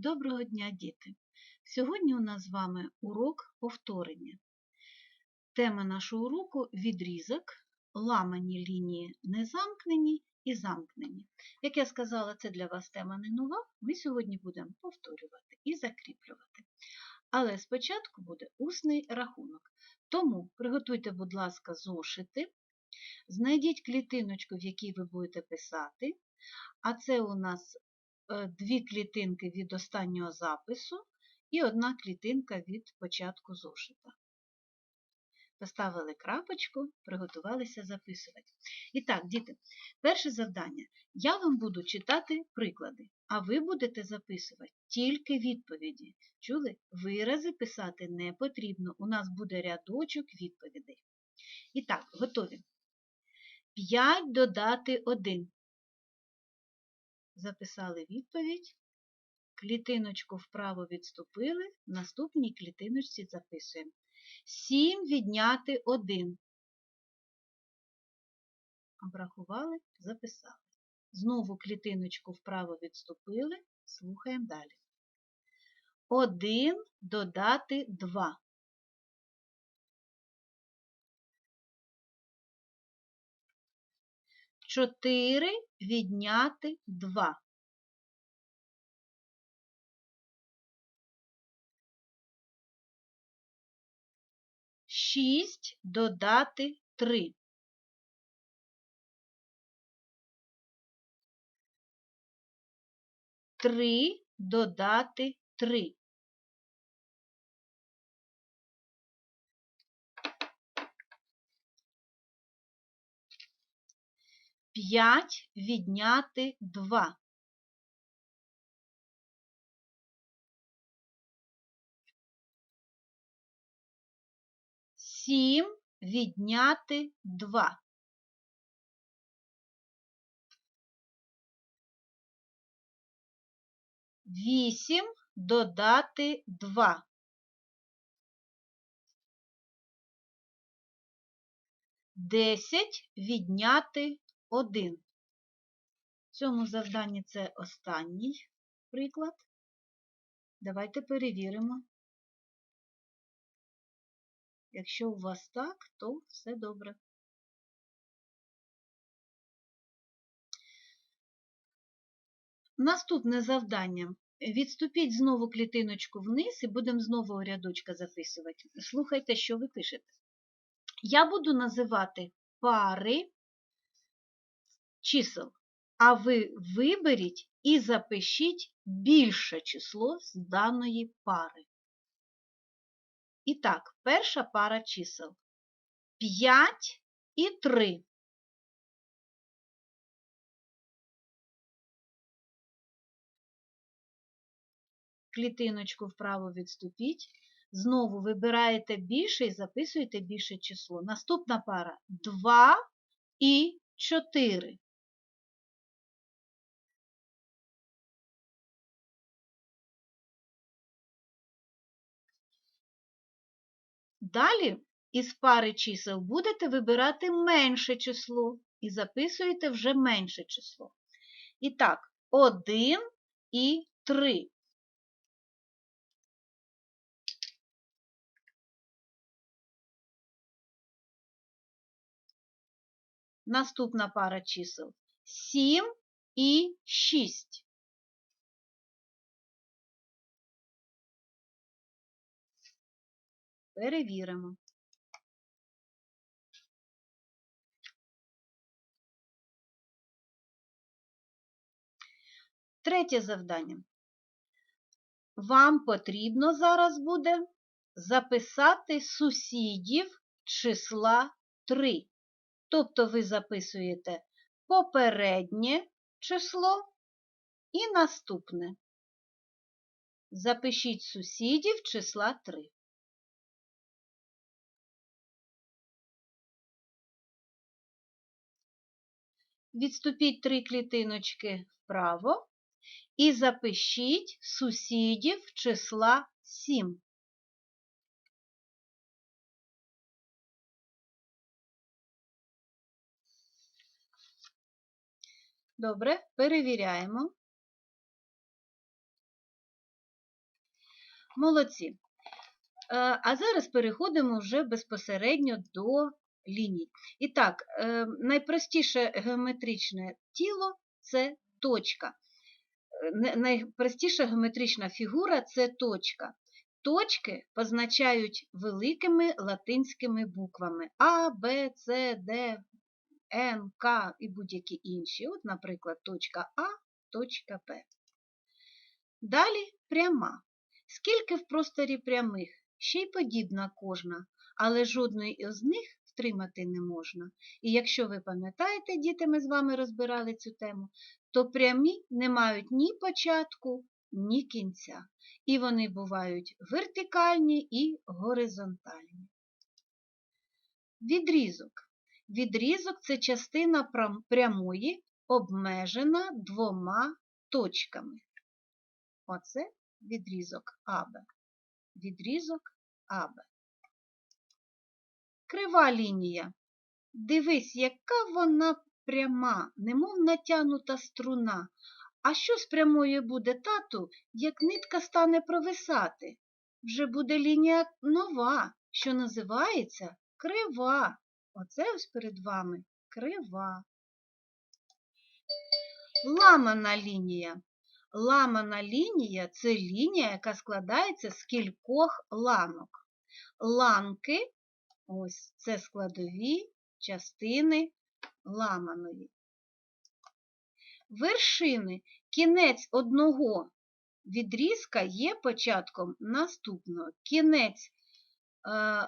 Доброго дня, діти! Сьогодні у нас з вами урок повторення. Тема нашого уроку відрізок, ламані лінії незамкнені і замкнені. Як я сказала, це для вас тема не нова, ми сьогодні будемо повторювати і закріплювати. Але спочатку буде усний рахунок. Тому приготуйте, будь ласка, зошити, знайдіть клітиночку, в якій ви будете писати, а це у нас дві клітинки від останнього запису і одна клітинка від початку зошита. Поставили крапочку, приготувалися записувати. І так, діти, перше завдання. Я вам буду читати приклади, а ви будете записувати тільки відповіді. Чули? Вирази писати не потрібно. У нас буде рядочок відповідей. І так, готові. 5 додати 1 записали відповідь, клітиночку вправо відступили, в наступній клітиночці записуємо. 7 відняти 1. Обрахували, записали. Знову клітиночку вправо відступили, слухаємо далі. 1 додати 2. Чотири відняти два. Шість додати три. Три додати три. 5 відняти 2. Сім відняти 2. Вісім додати 2. Десять відняти 1. В цьому завданні це останній приклад. Давайте перевіримо. Якщо у вас так, то все добре. Наступне завдання. Відступіть знову клітиночку вниз і будемо знову рядочка записувати. Слухайте, що ви пишете. Я буду називати пари чисел, а ви виберіть і запишіть більше число з даної пари. І так, перша пара чисел 5 і 3. Клітиночку вправо відступіть. Знову вибираєте більше і записуєте більше число. Наступна пара 2 і 4. Далі із пари чисел будете вибирати менше число і записуєте вже менше число. І так, 1 і 3. Наступна пара чисел 7 і 6. Перевіримо. Третє завдання. Вам потрібно зараз буде записати сусідів числа 3. Тобто ви записуєте попереднє число і наступне. Запишіть сусідів числа 3. Відступіть три клітиночки вправо і запишіть сусідів числа 7. Добре, перевіряємо. Молодці. Е, А зараз переходимо вже безпосередньо до ліній. І так, е, найпростіше геометричне тіло це точка. Е, Найпростіша геометрична фігура це точка. Точки позначають великими латинськими буквами А, Б, С, Д, Н, К і будь-які інші. От, наприклад, точка А, точка П. Далі пряма. Скільки в просторі прямих? Ще й подібна кожна, але жодної із них втримати не можна. І якщо ви пам'ятаєте, діти, ми з вами розбирали цю тему, то прямі не мають ні початку, ні кінця. І вони бувають вертикальні і горизонтальні. Відрізок. Відрізок це частина прямої, обмежена двома точками. Оце відрізок АБ. Відрізок АБ. Крива лінія. Дивись, яка вона пряма, немов натягнута струна. А що з прямою буде тату, як нитка стане провисати? Вже буде лінія нова, що називається крива. Оце ось перед вами крива. Ламана лінія. Ламана лінія це лінія, яка складається з кількох ланок. Ланки ось це складові частини ламаної. Вершини. Кінець одного відрізка є початком наступного. Кінець е,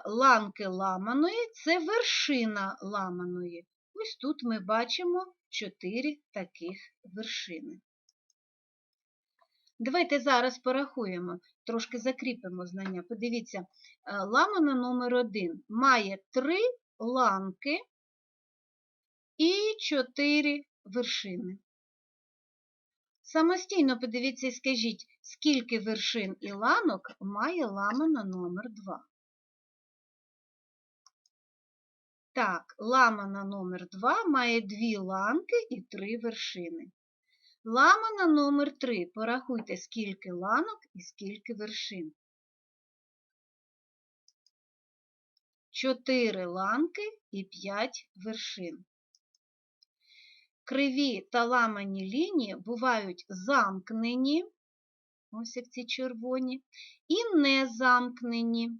ланки ламаної це вершина ламаної. Ось тут ми бачимо чотири таких вершини. Давайте зараз порахуємо, трошки закріпимо знання. Подивіться, е, ламана номер 1 має три ланки і чотири вершини. Самостійно подивіться і скажіть, скільки вершин і ланок має ламана номер 2. Так, ламана номер 2 має дві ланки і три вершини. Ламана номер 3. Порахуйте, скільки ланок і скільки вершин. Чотири ланки і п'ять вершин. Криві та ламані лінії бувають замкнені, ось як ці червоні, і не замкнені.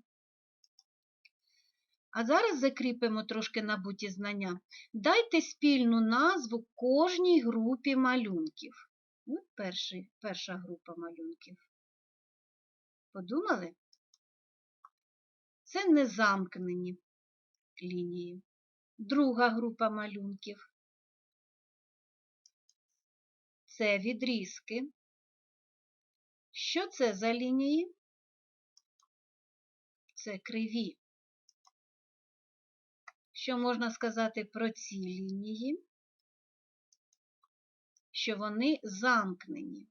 А зараз закріпимо трошки набуті знання. Дайте спільну назву кожній групі малюнків. От перший, перша група малюнків. Подумали? Це незамкнені лінії. Друга група малюнків. Це відрізки. Що це за лінії? Це криві. Що можна сказати про ці лінії? Що вони замкнені.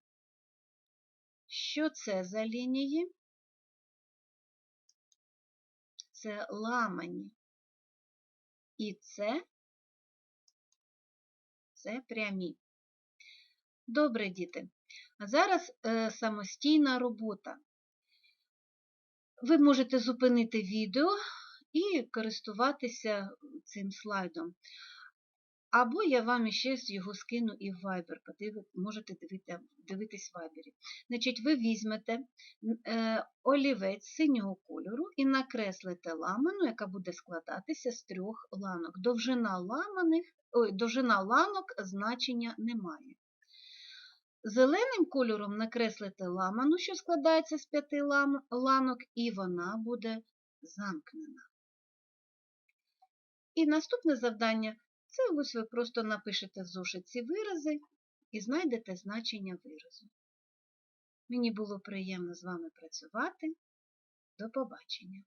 Що це за лінії? Це ламані. І це, це прямі. Добре, діти. А зараз е, самостійна робота. Ви можете зупинити відео і користуватися цим слайдом. Або я вам ще його скину і в Viber, подиви- можете дивити, дивитись в Viber. Значить, ви візьмете е, олівець синього кольору і накреслите ламану, яка буде складатися з трьох ланок. Довжина, ламаних, ой, довжина ланок значення немає. Зеленим кольором накреслите ламану, що складається з п'яти ланок, і вона буде замкнена. І наступне завдання це ось ви просто напишете в зошит ці вирази і знайдете значення виразу. Мені було приємно з вами працювати. До побачення!